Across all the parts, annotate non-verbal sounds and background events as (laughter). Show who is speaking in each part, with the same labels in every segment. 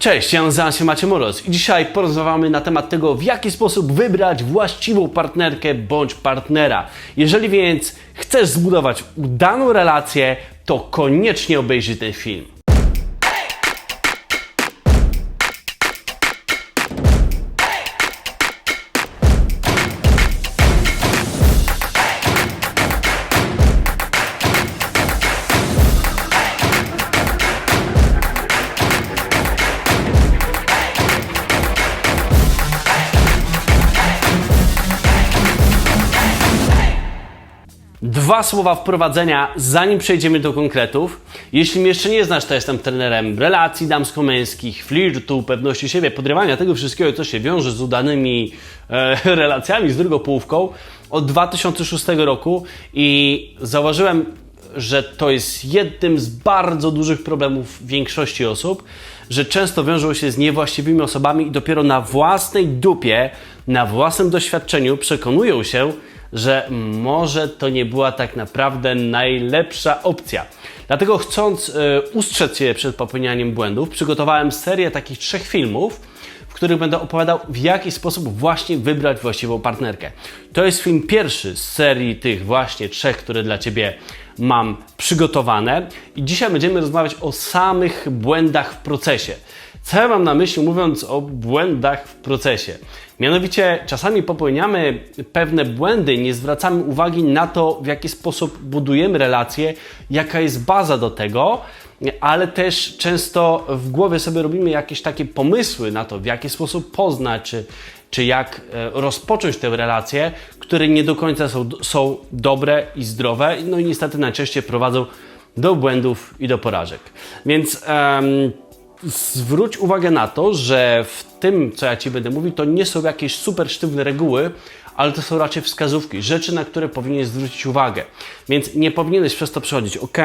Speaker 1: Cześć, ja nazywam się Macie Moros i dzisiaj porozmawiamy na temat tego, w jaki sposób wybrać właściwą partnerkę bądź partnera. Jeżeli więc chcesz zbudować udaną relację, to koniecznie obejrzyj ten film. Słowa wprowadzenia, zanim przejdziemy do konkretów. Jeśli mnie jeszcze nie znasz, to jestem trenerem relacji damsko-męskich, flirtu, pewności siebie, podrywania tego wszystkiego, co się wiąże z udanymi e, (laughs) relacjami z drugą połówką od 2006 roku i zauważyłem, że to jest jednym z bardzo dużych problemów większości osób, że często wiążą się z niewłaściwymi osobami i dopiero na własnej dupie, na własnym doświadczeniu przekonują się, że może to nie była tak naprawdę najlepsza opcja. Dlatego chcąc e, ustrzec się przed popełnianiem błędów, przygotowałem serię takich trzech filmów, w których będę opowiadał, w jaki sposób właśnie wybrać właściwą partnerkę. To jest film pierwszy z serii tych właśnie trzech, które dla Ciebie mam przygotowane. I dzisiaj będziemy rozmawiać o samych błędach w procesie. Co ja mam na myśli mówiąc o błędach w procesie? Mianowicie czasami popełniamy pewne błędy, nie zwracamy uwagi na to, w jaki sposób budujemy relacje, jaka jest baza do tego, ale też często w głowie sobie robimy jakieś takie pomysły na to, w jaki sposób poznać, czy, czy jak e, rozpocząć tę relację, które nie do końca są, są dobre i zdrowe, no i niestety najczęściej prowadzą do błędów i do porażek. Więc em, zwróć uwagę na to, że w tym, co ja Ci będę mówił, to nie są jakieś super sztywne reguły, ale to są raczej wskazówki, rzeczy, na które powinieneś zwrócić uwagę. Więc nie powinieneś przez to przechodzić, ok,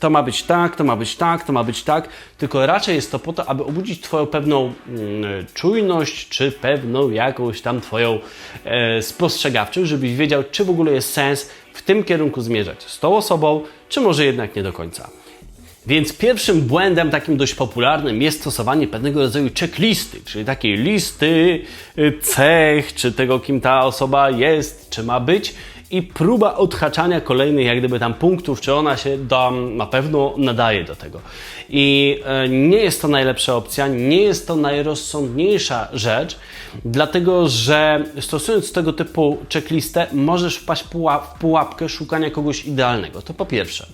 Speaker 1: to ma być tak, to ma być tak, to ma być tak, tylko raczej jest to po to, aby obudzić Twoją pewną mm, czujność, czy pewną jakąś tam Twoją e, spostrzegawczość, żebyś wiedział, czy w ogóle jest sens w tym kierunku zmierzać z tą osobą, czy może jednak nie do końca. Więc pierwszym błędem takim dość popularnym jest stosowanie pewnego rodzaju checklisty, czyli takiej listy y, cech, czy tego, kim ta osoba jest, czy ma być i próba odhaczania kolejnych jak gdyby tam punktów, czy ona się tam na pewno nadaje do tego. I e, nie jest to najlepsza opcja, nie jest to najrozsądniejsza rzecz, dlatego że stosując tego typu checklistę możesz wpaść w pułapkę szukania kogoś idealnego. To po pierwsze.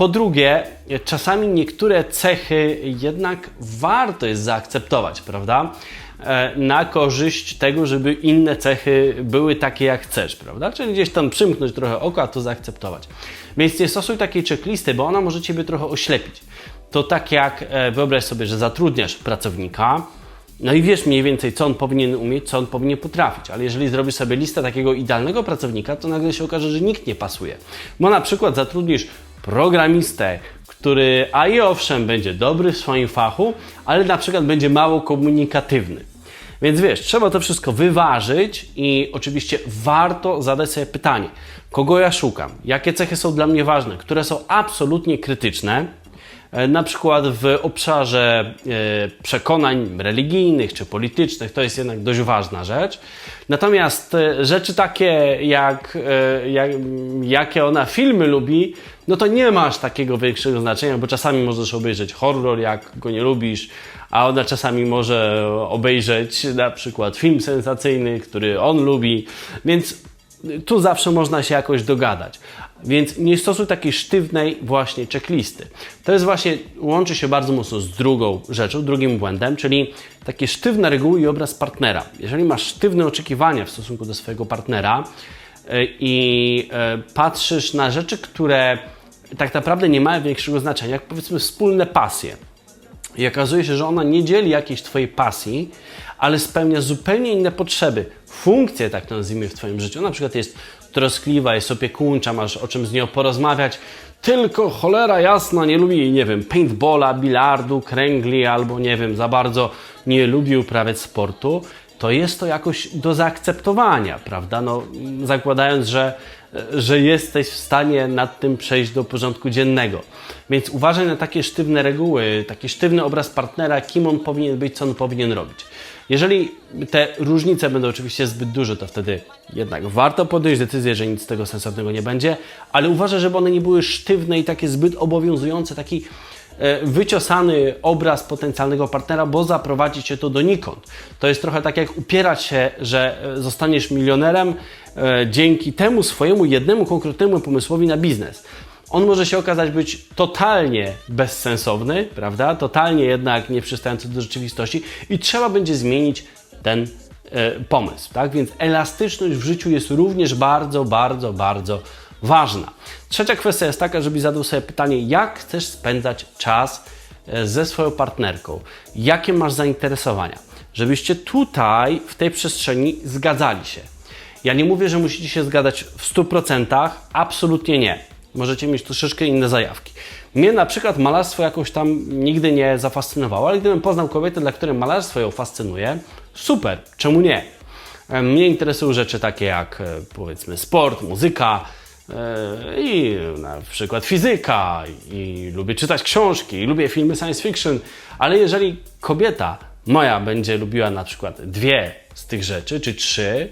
Speaker 1: Po drugie, czasami niektóre cechy jednak warto jest zaakceptować, prawda? E, na korzyść tego, żeby inne cechy były takie jak chcesz, prawda? Czyli gdzieś tam przymknąć trochę oko, a to zaakceptować. Więc nie stosuj takiej checklisty, bo ona może Ciebie trochę oślepić. To tak jak e, wyobraź sobie, że zatrudniasz pracownika, no i wiesz mniej więcej, co on powinien umieć, co on powinien potrafić. Ale jeżeli zrobisz sobie listę takiego idealnego pracownika, to nagle się okaże, że nikt nie pasuje. Bo na przykład zatrudnisz programistę, który a i owszem będzie dobry w swoim fachu, ale na przykład będzie mało komunikatywny. Więc wiesz, trzeba to wszystko wyważyć i oczywiście warto zadać sobie pytanie, kogo ja szukam, jakie cechy są dla mnie ważne, które są absolutnie krytyczne, e, na przykład w obszarze e, przekonań religijnych czy politycznych, to jest jednak dość ważna rzecz. Natomiast e, rzeczy takie jak, jak jakie ona filmy lubi, no to nie masz takiego większego znaczenia, bo czasami możesz obejrzeć horror, jak go nie lubisz, a ona czasami może obejrzeć na przykład film sensacyjny, który on lubi, więc tu zawsze można się jakoś dogadać. Więc nie stosuj takiej sztywnej właśnie checklisty. To jest właśnie, łączy się bardzo mocno z drugą rzeczą, drugim błędem, czyli takie sztywne reguły i obraz partnera. Jeżeli masz sztywne oczekiwania w stosunku do swojego partnera e, i e, patrzysz na rzeczy, które tak naprawdę nie mają większego znaczenia, jak powiedzmy wspólne pasje. I okazuje się, że ona nie dzieli jakiejś Twojej pasji, ale spełnia zupełnie inne potrzeby, funkcje, tak to nazwijmy, w Twoim życiu. Na przykład jest troskliwa, jest opiekuńcza, masz o czym z nią porozmawiać, tylko cholera jasna nie lubi, nie wiem, paintballa, bilardu, kręgli albo nie wiem, za bardzo nie lubi uprawiać sportu, to jest to jakoś do zaakceptowania, prawda? No, zakładając, że że jesteś w stanie nad tym przejść do porządku dziennego. Więc uważaj na takie sztywne reguły, taki sztywny obraz partnera, kim on powinien być, co on powinien robić. Jeżeli te różnice będą oczywiście zbyt duże, to wtedy jednak warto podjąć decyzję, że nic z tego sensownego nie będzie, ale uważaj, żeby one nie były sztywne i takie zbyt obowiązujące, taki wyciosany obraz potencjalnego partnera, bo zaprowadzi cię to donikąd. To jest trochę tak jak upierać się, że e, zostaniesz milionerem e, dzięki temu swojemu jednemu konkretnemu pomysłowi na biznes on może się okazać być totalnie bezsensowny, prawda? Totalnie jednak nie przystający do rzeczywistości i trzeba będzie zmienić ten e, pomysł, tak? Więc elastyczność w życiu jest również bardzo, bardzo, bardzo ważna. Trzecia kwestia jest taka, żebyś zadał sobie pytanie, jak chcesz spędzać czas e, ze swoją partnerką? Jakie masz zainteresowania? Żebyście tutaj, w tej przestrzeni zgadzali się. Ja nie mówię, że musicie się zgadzać w 100%, absolutnie nie możecie mieć troszeczkę inne zajawki. Mnie na przykład malarstwo jakoś tam nigdy nie zafascynowało, ale gdybym poznał kobietę, dla której malarstwo ją fascynuje, super, czemu nie? Mnie interesują rzeczy takie jak e, powiedzmy sport, muzyka e, i na przykład fizyka i lubię czytać książki, i lubię filmy science fiction, ale jeżeli kobieta moja będzie lubiła na przykład dwie z tych rzeczy, czy trzy,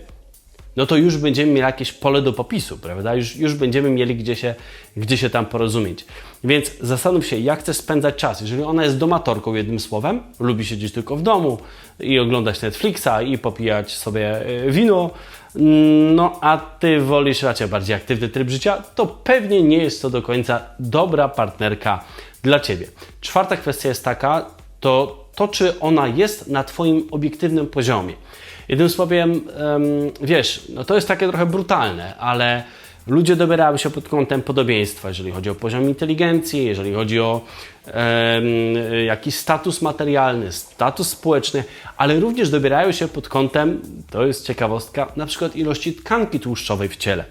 Speaker 1: no to już będziemy mieli jakieś pole do popisu, prawda? Już, już będziemy mieli gdzie się, gdzie się tam porozumieć. Więc zastanów się, jak chcesz spędzać czas. Jeżeli ona jest domatorką, jednym słowem, lubi siedzieć tylko w domu i oglądać Netflixa i popijać sobie e, wino, no a ty wolisz raczej bardziej aktywny tryb życia, to pewnie nie jest to do końca dobra partnerka dla ciebie. Czwarta kwestia jest taka, to to, czy ona jest na Twoim obiektywnym poziomie. Jednym słowem, wiesz, no to jest takie trochę brutalne, ale ludzie dobierają się pod kątem podobieństwa, jeżeli chodzi o poziom inteligencji, jeżeli chodzi o jakiś status materialny, status społeczny, ale również dobierają się pod kątem, to jest ciekawostka, na przykład ilości tkanki tłuszczowej w ciele.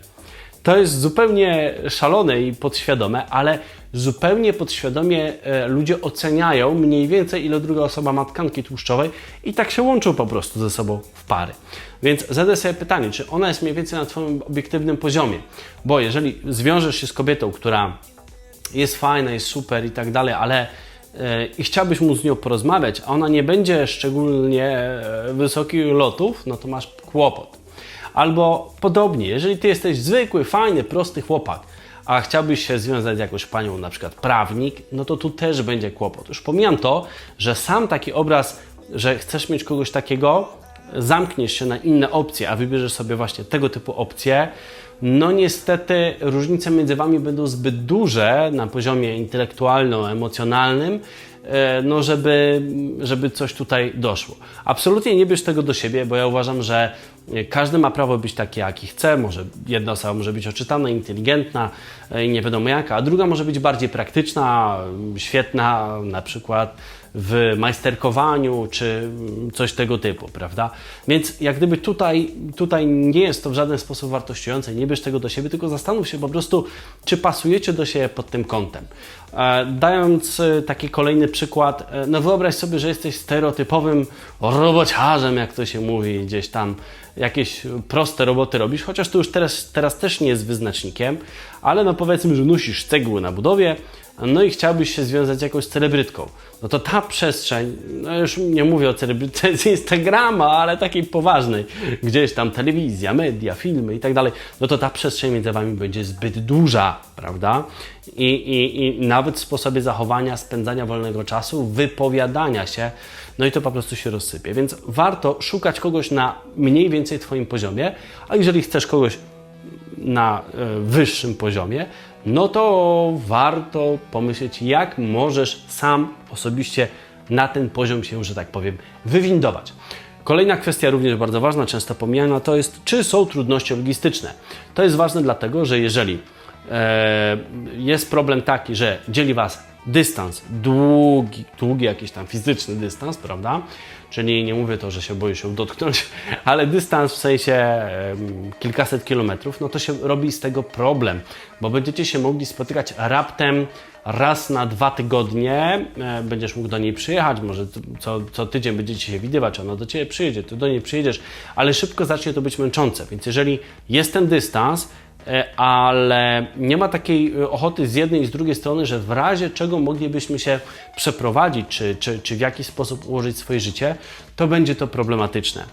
Speaker 1: To jest zupełnie szalone i podświadome, ale zupełnie podświadomie e, ludzie oceniają mniej więcej, ile druga osoba ma tkanki tłuszczowej i tak się łączą po prostu ze sobą w pary. Więc zadaj sobie pytanie, czy ona jest mniej więcej na Twoim obiektywnym poziomie. Bo jeżeli zwiążesz się z kobietą, która jest fajna, jest super i tak dalej, ale e, i chciałbyś móc z nią porozmawiać, a ona nie będzie szczególnie e, wysokich lotów, no to masz kłopot. Albo podobnie, jeżeli ty jesteś zwykły, fajny, prosty chłopak, a chciałbyś się związać z jakąś panią, na przykład prawnik, no to tu też będzie kłopot. Już pomijam to, że sam taki obraz, że chcesz mieć kogoś takiego, zamkniesz się na inne opcje, a wybierzesz sobie właśnie tego typu opcje, no niestety różnice między Wami będą zbyt duże na poziomie intelektualno-emocjonalnym, no żeby, żeby coś tutaj doszło. Absolutnie nie bierz tego do siebie, bo ja uważam, że każdy ma prawo być taki, jaki chce. Może jedna osoba może być oczytana, inteligentna e, i nie wiadomo jaka, a druga może być bardziej praktyczna, świetna, na przykład w majsterkowaniu czy coś tego typu, prawda? Więc jak gdyby tutaj, tutaj nie jest to w żaden sposób wartościujące, nie bierz tego do siebie, tylko zastanów się po prostu, czy pasujecie do siebie pod tym kątem. E, dając e, taki kolejny przykład, no wyobraź sobie, że jesteś stereotypowym robociarzem, jak to się mówi gdzieś tam jakieś proste roboty robisz, chociaż to już teraz, teraz też nie jest wyznacznikiem, ale no powiedzmy, że nosisz cegły na budowie, no i chciałbyś się związać z jakąś celebrytką. No to ta przestrzeń, no już nie mówię o celebryce z Instagrama, ale takiej poważnej, gdzieś tam telewizja, media, filmy i tak dalej, no to ta przestrzeń między Wami będzie zbyt duża, prawda? I, i, i nawet w sposobie zachowania, spędzania wolnego czasu, wypowiadania się, no i to po prostu się rozsypie. Więc warto szukać kogoś na mniej więcej Twoim poziomie, a jeżeli chcesz kogoś na e, wyższym poziomie, no to warto pomyśleć, jak możesz sam osobiście na ten poziom się, że tak powiem, wywindować. Kolejna kwestia, również bardzo ważna, często pomijana, to jest, czy są trudności logistyczne. To jest ważne dlatego, że jeżeli e, jest problem taki, że dzieli Was dystans, długi, długi jakiś tam fizyczny dystans, prawda? Czyli nie mówię to, że się boję się dotknąć, (laughs) ale dystans w sensie kilkaset kilometrów, no to się robi z tego problem, bo będziecie się mogli spotykać raptem raz na dwa tygodnie. E, będziesz mógł do niej przyjechać, może co, co tydzień będziecie się widywać, ona do Ciebie przyjedzie, Ty do niej przyjedziesz, ale szybko zacznie to być męczące. Więc jeżeli jest ten dystans, ale nie ma takiej e, ochoty z jednej i z drugiej strony, że w razie czego moglibyśmy się przeprowadzić, czy, czy, czy w jakiś sposób ułożyć swoje życie, to będzie to problematyczne.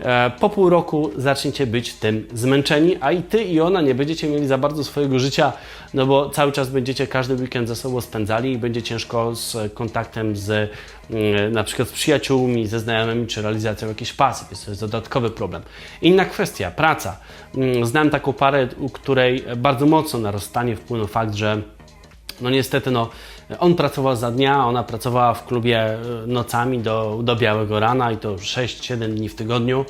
Speaker 1: E, Po pół roku zaczniecie być tym zmęczeni, a i ty i ona nie będziecie mieli za bardzo swojego życia, no bo cały czas będziecie każdy weekend ze sobą spędzali i będzie ciężko z kontaktem z mm, na przykład z przyjaciółmi, ze znajomymi, czy realizacją jakiejś pasji, więc to jest dodatkowy problem. Inna kwestia, praca. Mm, Znam taką parę, u której bardzo mocno na rozstanie wpłynął fakt, że no niestety, no, on pracował za dnia, ona pracowała w klubie e, nocami do, do białego rana i to 6-7 dni w tygodniu.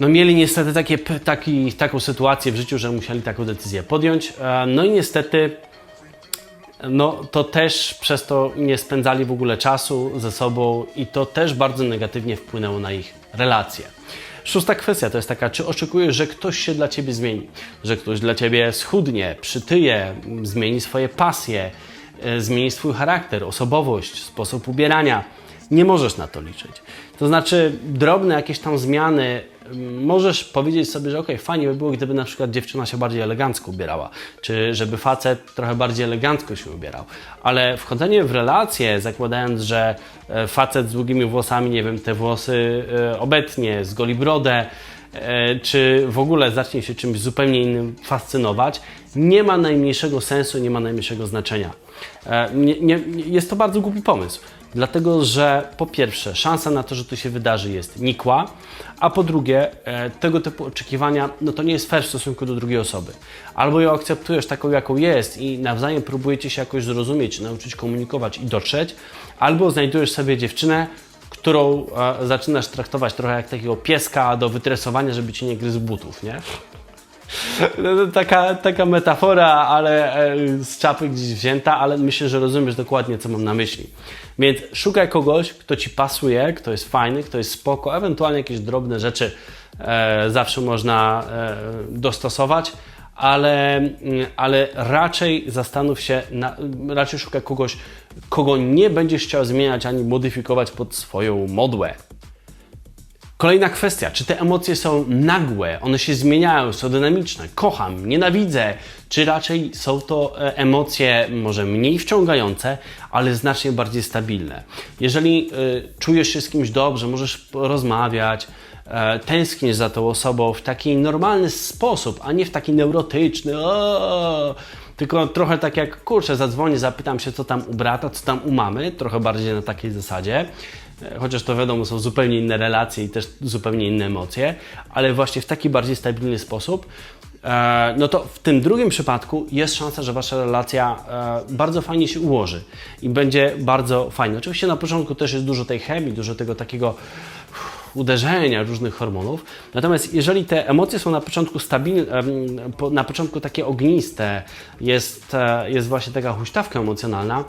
Speaker 1: No mieli niestety takie, taki, taką sytuację w życiu, że musieli taką decyzję podjąć. E, No i niestety no to też przez to nie spędzali w ogóle czasu ze sobą i to też bardzo negatywnie wpłynęło na ich relacje. Szósta kwestia to jest taka, czy oczekujesz, że ktoś się dla Ciebie zmieni, że ktoś dla Ciebie schudnie, przytyje, zmieni swoje pasje, zmieni swój charakter, osobowość, sposób ubierania. Nie możesz na to liczyć. To znaczy, drobne jakieś tam zmiany, m, możesz powiedzieć sobie, że okej, fajnie by było, gdyby na przykład dziewczyna się bardziej elegancko ubierała, czy żeby facet trochę bardziej elegancko się ubierał. Ale wchodzenie w relacje, zakładając, że e, facet z długimi włosami, nie wiem, te włosy e, obetnie, zgoli brodę, e, czy w ogóle zacznie się czymś zupełnie innym fascynować, nie ma najmniejszego sensu, nie ma najmniejszego znaczenia. E, Nie, nie, jest to bardzo głupi pomysł, dlatego że po pierwsze, szansa na to, że to się wydarzy jest nikła, a po drugie, e, tego typu oczekiwania, no to nie jest fair w stosunku do drugiej osoby. Albo ją akceptujesz taką, jaką jest i nawzajem próbujecie się jakoś zrozumieć, nauczyć komunikować i dotrzeć, albo znajdujesz sobie dziewczynę, którą e, zaczynasz traktować trochę jak takiego pieska do wytresowania, żeby ci nie gryzł butów, nie? No, to Taka, taka metafora, ale e, z czapy gdzieś wzięta, ale myślę, że rozumiesz dokładnie, co mam na myśli. Więc szukaj kogoś, kto ci pasuje, kto jest fajny, kto jest spoko, ewentualnie jakieś drobne rzeczy e, zawsze można e, dostosować, ale, ale raczej zastanów się, na, raczej szukaj kogoś, kogo nie będziesz chciał zmieniać ani modyfikować pod swoją modłę. Kolejna kwestia, czy te emocje są nagłe, one się zmieniają, są dynamiczne, kocham, nienawidzę, czy raczej są to e, emocje może mniej wciągające, ale znacznie bardziej stabilne. Jeżeli y, czujesz się z kimś dobrze, możesz rozmawiać, e, tęskniesz za tą osobą w taki normalny sposób, a nie w taki neurotyczny, tylko trochę tak jak, kurczę, zadzwonię, zapytam się, co tam u brata, co tam u mamy, trochę bardziej na takiej zasadzie. E, Chociaż to wiadomo, są zupełnie inne relacje i też zupełnie inne emocje, ale właśnie w taki bardziej stabilny sposób, e, no to w tym drugim przypadku jest szansa, że Wasza relacja bardzo fajnie się ułoży i będzie bardzo fajna. Oczywiście na początku też jest dużo tej chemii, dużo tego takiego uderzenia różnych hormonów. Natomiast jeżeli te emocje są na początku stabilne, na początku takie ogniste, jest, e, jest właśnie taka huśtawka emocjonalna,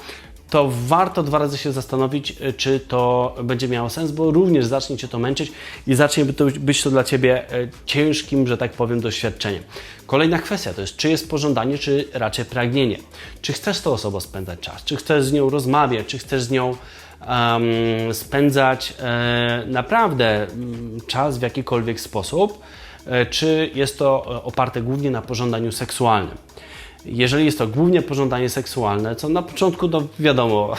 Speaker 1: to warto dwa razy się zastanowić, y, czy to będzie miało sens, bo również zacznie Cię to męczyć i zacznie to być to dla Ciebie e, ciężkim, że tak powiem, doświadczeniem. Kolejna kwestia to jest, czy jest pożądanie, czy raczej pragnienie. Czy chcesz z tą osobą spędzać czas, czy chcesz z nią rozmawiać, czy chcesz z nią em, spędzać e, naprawdę mm, czas w jakikolwiek sposób, e, czy jest to e, oparte głównie na pożądaniu seksualnym. Jeżeli jest to głównie pożądanie seksualne, co na początku, no wiadomo,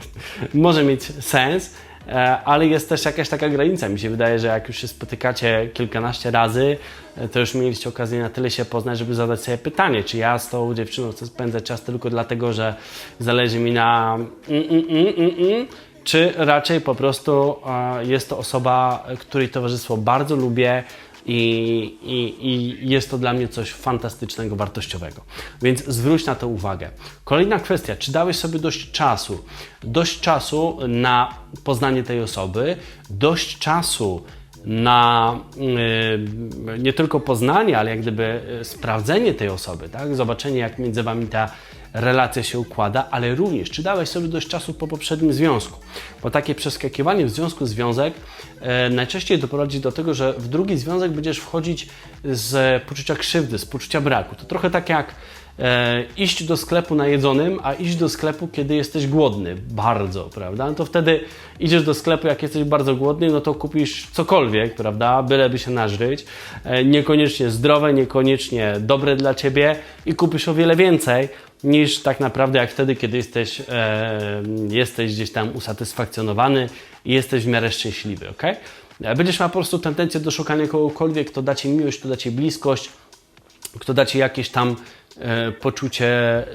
Speaker 1: (laughs) może mieć sens, e, ale jest też jakaś taka granica. Mi się wydaje, że jak już się spotykacie kilkanaście razy, e, to już mieliście okazję na tyle się poznać, żeby zadać sobie pytanie, czy ja z tą dziewczyną chcę spędzać czas tylko dlatego, że zależy mi na mm, mm, mm, mm, mm, czy raczej po prostu jest to osoba, której towarzystwo bardzo lubię, i, i, i jest to dla mnie coś fantastycznego, wartościowego. Więc zwróć na to uwagę. Kolejna kwestia, czy dałeś sobie dość czasu? Dość czasu na poznanie tej osoby, dość czasu na y, nie tylko poznanie, ale jak gdyby y, sprawdzenie tej osoby, tak? zobaczenie jak między Wami ta relacja się układa, ale również czy dałeś sobie dość czasu po poprzednim związku, bo takie przeskakiwanie w związku związek e, najczęściej doprowadzi do tego, że w drugi związek będziesz wchodzić z poczucia krzywdy, z poczucia braku. To trochę tak jak e, iść do sklepu najedzonym, a iść do sklepu, kiedy jesteś głodny, bardzo, prawda? No to wtedy idziesz do sklepu, jak jesteś bardzo głodny, no to kupisz cokolwiek, prawda? Byleby się nażryć, e, niekoniecznie zdrowe, niekoniecznie dobre dla ciebie i kupisz o wiele więcej, niż tak naprawdę jak wtedy, kiedy jesteś, e, jesteś gdzieś tam usatysfakcjonowany i jesteś w miarę szczęśliwy, ok? Będziesz miał po prostu tendencję do szukania kogokolwiek, kto da Ci miłość, kto da Ci bliskość, kto da Ci jakieś tam e, poczucie e,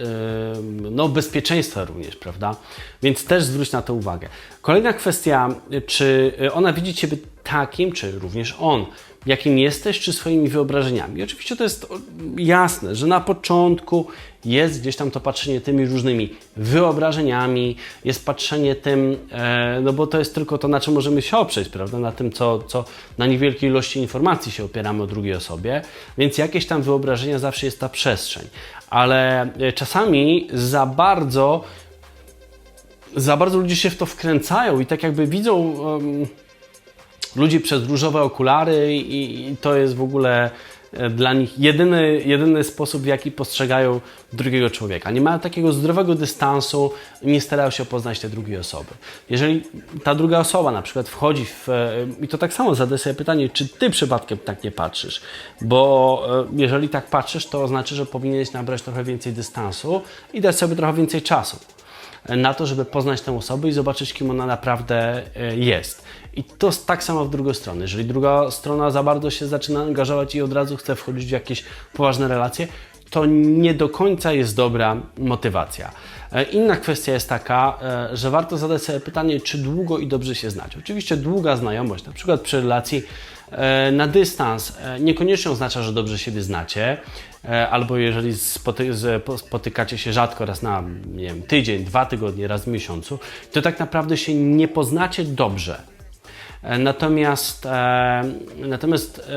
Speaker 1: no, bezpieczeństwa również, prawda? Więc też zwróć na to uwagę. Kolejna kwestia, czy ona widzi Ciebie takim, czy również on, jakim jesteś, czy swoimi wyobrażeniami. Oczywiście to jest jasne, że na początku jest gdzieś tam to patrzenie tymi różnymi wyobrażeniami, jest patrzenie tym, e, no bo to jest tylko to, na czym możemy się oprzeć, prawda? Na tym, co, co na niewielkiej ilości informacji się opieramy o drugiej osobie, więc jakieś tam wyobrażenia zawsze jest ta przestrzeń. Ale e, czasami za bardzo za bardzo ludzie się w to wkręcają i tak jakby widzą um, ludzi przez różowe okulary i, i to jest w ogóle e, dla nich jedyny, jedyny sposób, w jaki postrzegają drugiego człowieka. Nie mają takiego zdrowego dystansu, nie starają się poznać tej drugiej osoby. Jeżeli ta druga osoba na przykład wchodzi w... e, I to tak samo zadaj sobie pytanie, czy ty przypadkiem tak nie patrzysz? Bo e, jeżeli tak patrzysz, to oznacza, że powinieneś nabrać trochę więcej dystansu i dać sobie trochę więcej czasu na to, żeby poznać tę osobę i zobaczyć, kim ona naprawdę e, jest. I to tak samo w drugą stronę. Jeżeli druga strona za bardzo się zaczyna angażować i od razu chce wchodzić w jakieś poważne relacje, to nie do końca jest dobra motywacja. E, Inna kwestia jest taka, e, że warto zadać sobie pytanie, czy długo i dobrze się znać. Oczywiście długa znajomość, na przykład przy relacji na dystans, niekoniecznie oznacza, że dobrze siebie znacie, albo jeżeli spoty spotykacie się rzadko, raz na nie wiem, tydzień, dwa tygodnie, raz w miesiącu, to tak naprawdę się nie poznacie dobrze. Natomiast, natomiast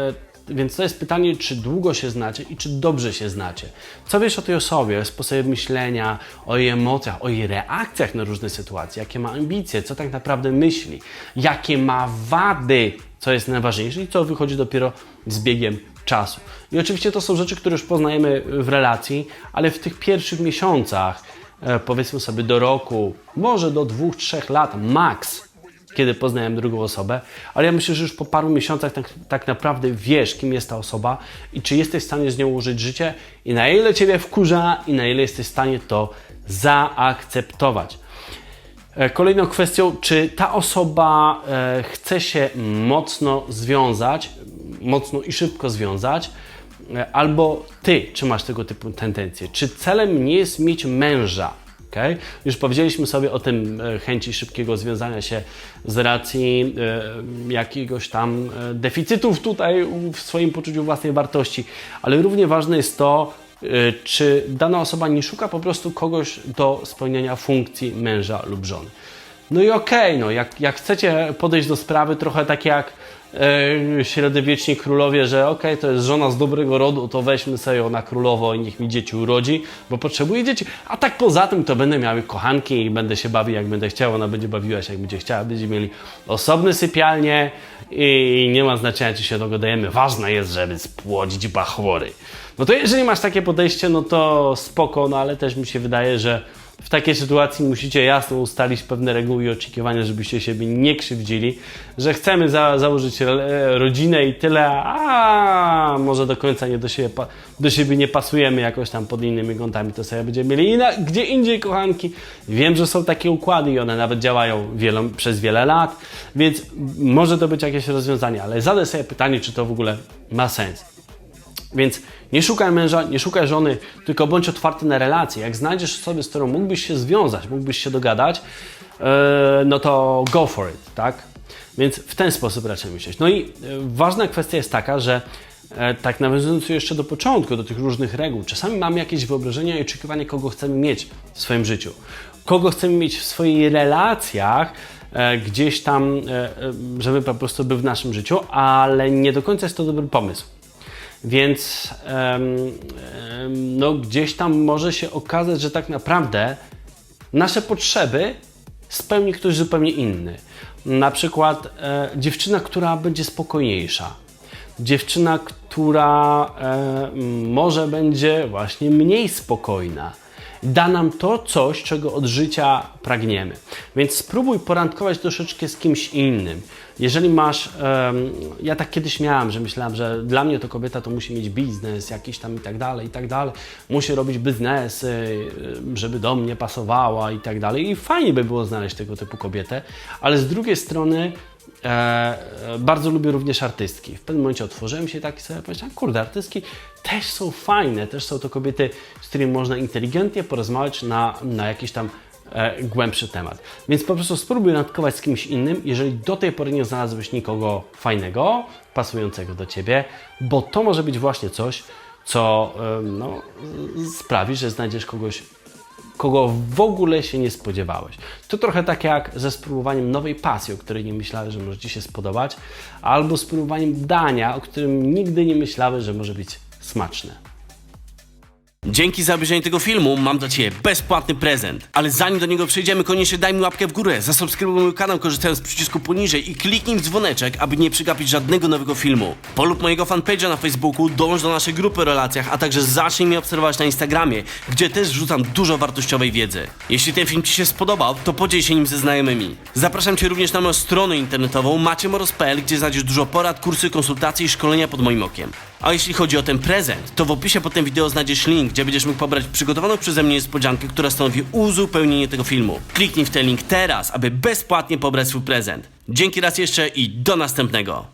Speaker 1: więc to jest pytanie, czy długo się znacie i czy dobrze się znacie. Co wiesz o tej osobie, o sposobie myślenia, o jej emocjach, o jej reakcjach na różne sytuacje, jakie ma ambicje, co tak naprawdę myśli, jakie ma wady, co jest najważniejsze i co wychodzi dopiero z biegiem czasu. I oczywiście to są rzeczy, które już poznajemy w relacji, ale w tych pierwszych miesiącach, e, powiedzmy sobie do roku, może do dwóch, trzech lat max, kiedy poznałem drugą osobę, ale ja myślę, że już po paru miesiącach tak, tak naprawdę wiesz, kim jest ta osoba i czy jesteś w stanie z nią użyć życie i na ile Ciebie wkurza i na ile jesteś w stanie to zaakceptować. E, Kolejną kwestią, czy ta osoba e, chce się mocno związać, mocno i szybko związać, e, albo ty, czy masz tego typu tendencje? Czy celem nie jest mieć męża? Okay? Już powiedzieliśmy sobie o tym e, chęci szybkiego związania się z racji e, jakiegoś tam deficytów tutaj w swoim poczuciu własnej wartości, ale równie ważne jest to, czy dana osoba nie szuka po prostu kogoś do spełniania funkcji męża lub żony. No i okej, okay, no jak, jak chcecie podejść do sprawy trochę tak jak e, średniowieczni królowie, że okej, okay, to jest żona z dobrego rodu, to weźmy sobie ją na królowo i niech mi dzieci urodzi, bo potrzebuję dzieci. A tak poza tym to będę miały kochanki i będę się bawił jak będę chciał, ona będzie bawiła się jak będzie chciała, będziemy mieli osobne sypialnie i nie ma znaczenia, czy się dogadajemy. Ważne jest, żeby spłodzić bachwory. No to jeżeli masz takie podejście, no to spoko, no ale też mi się wydaje, że w takiej sytuacji musicie jasno ustalić pewne reguły i oczekiwania, żebyście siebie nie krzywdzili, że chcemy za, założyć rodzinę i tyle, a może do końca nie do siebie, do siebie nie pasujemy jakoś tam pod innymi kątami, to sobie będziemy mieli na, gdzie indziej kochanki. Wiem, że są takie układy i one nawet działają przez wiele lat, więc może to być jakieś rozwiązanie, ale zadaj sobie pytanie, czy to w ogóle ma sens. Więc nie szukaj męża, nie szukaj żony, tylko bądź otwarty na relacje. Jak znajdziesz osobę, z którą mógłbyś się związać, mógłbyś się dogadać, yy, no to go for it, tak? Więc w ten sposób raczej myśleć. No i yy, ważna kwestia jest taka, że e, tak nawiązując jeszcze do początku, do tych różnych reguł, czasami mamy jakieś wyobrażenia i oczekiwania, kogo chcemy mieć w swoim życiu, kogo chcemy mieć w swoich relacjach, gdzieś tam, żeby po prostu był w naszym życiu, ale nie do końca jest to dobry pomysł. Więc no, gdzieś tam może się okazać, że tak naprawdę nasze potrzeby spełni ktoś zupełnie inny. Na przykład e, dziewczyna, która będzie spokojniejsza. Dziewczyna, która e, może będzie właśnie mniej spokojna. Da nam to coś, czego od życia pragniemy. Więc spróbuj porandkować troszeczkę z kimś innym. Jeżeli masz, em, ja tak kiedyś miałem, że myślałem, że dla mnie to kobieta to musi mieć biznes jakiś tam i tak dalej, i tak dalej. Musi robić biznesy, żeby do mnie pasowała i tak dalej. I fajnie by było znaleźć tego typu kobietę, ale z drugiej strony e, e, bardzo lubię również artystki. W pewnym momencie otworzyłem się tak i sobie powiedziałem, kurde, artystki też są fajne, też są to kobiety, z którymi można inteligentnie porozmawiać na, na jakiś tam e, głębszy temat. Więc po prostu spróbuj randkować z kimś innym, jeżeli do tej pory nie znalazłeś nikogo fajnego, pasującego do Ciebie, bo to może być właśnie coś, co em, no, sprawi, że znajdziesz kogoś kogo w ogóle się nie spodziewałeś. To trochę tak jak ze spróbowaniem nowej pasji, o której nie myślałeś, że może Ci się spodobać, albo spróbowaniem dania, o którym nigdy nie myślałeś, że może być smaczne. Dzięki za obejrzenie tego filmu mam dla Ciebie bezpłatny prezent. Ale zanim do niego przejdziemy, koniecznie daj mi łapkę w górę, zasubskrybuj mój kanał korzystając z przycisku poniżej i kliknij w dzwoneczek, aby nie przegapić żadnego nowego filmu. Polub mojego fanpage'a na Facebooku, dołącz do naszej grupy o relacjach, a także zacznij mnie obserwować na Instagramie, gdzie też wrzucam dużo wartościowej wiedzy. Jeśli ten film Ci się spodobał, to podziel się nim ze znajomymi. Zapraszam Cię również na moją stronę internetową maciemoros.pl, gdzie znajdziesz dużo porad, kursy, konsultacje i szkolenia pod moim okiem. A jeśli chodzi o ten prezent, to w opisie pod tym wideo znajdziesz link, gdzie będziesz mógł pobrać przygotowaną przeze mnie niespodziankę, która stanowi uzupełnienie tego filmu. Kliknij w ten link teraz, aby bezpłatnie pobrać swój prezent. Dzięki raz jeszcze i do następnego.